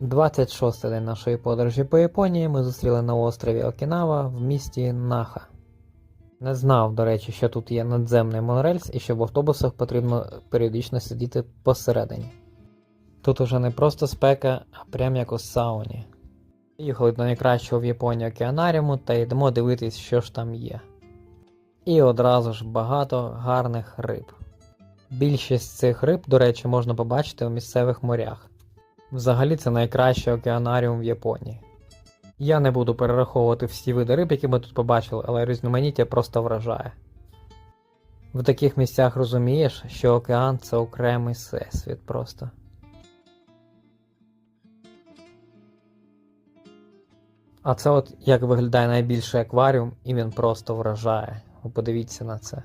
26 день нашої подорожі по Японії ми зустріли на острові Окінава в місті Наха. Не знав, до речі, що тут є надземний монорельс і що в автобусах потрібно періодично сидіти посередині. Тут уже не просто спека, а прям як у сауні. Їхали до найкращого в Японії океанаріуму та йдемо дивитись, що ж там є. І одразу ж багато гарних риб. Більшість цих риб, до речі, можна побачити у місцевих морях. Взагалі це найкращий океанаріум в Японії. Я не буду перераховувати всі види риб, які ми тут побачили, але різноманіття просто вражає. В таких місцях розумієш, що океан це окремий всесвіт просто. А це от як виглядає найбільший акваріум, і він просто вражає. Ви подивіться на це.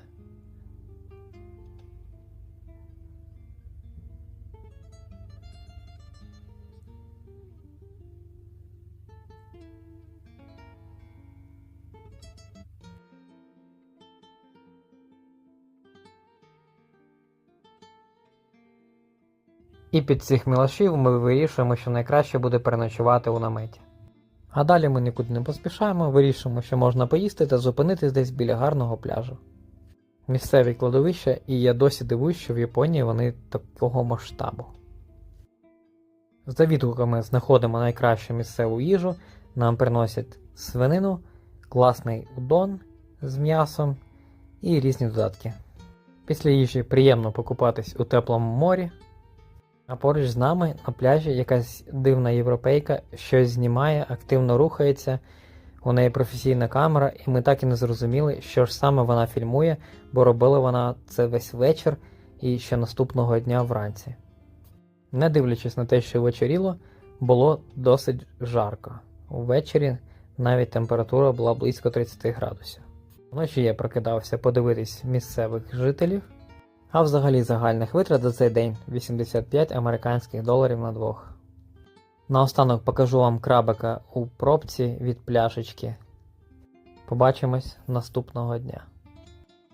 І під цих мілашів ми вирішуємо, що найкраще буде переночувати у наметі. А далі ми нікуди не поспішаємо, вирішуємо, що можна поїсти та зупинитись десь біля гарного пляжу. Місцеві кладовища, і я досі дивуюсь, що в Японії вони такого масштабу. За відгуками знаходимо найкращу місцеву їжу, нам приносять свинину, класний удон з м'ясом і різні додатки. Після їжі приємно покупатись у теплому морі, а поруч з нами на пляжі якась дивна європейка щось знімає, активно рухається. У неї професійна камера, і ми так і не зрозуміли, що ж саме вона фільмує, бо робила вона це весь вечір і ще наступного дня вранці. Не дивлячись на те, що вечоріло, було досить жарко. Увечері навіть температура була близько 30 градусів. Вночі я прокидався подивитись місцевих жителів, а взагалі загальних витрат за цей день 85 американських доларів на двох. Наостанок покажу вам крабика у пробці від пляшечки. Побачимось наступного дня.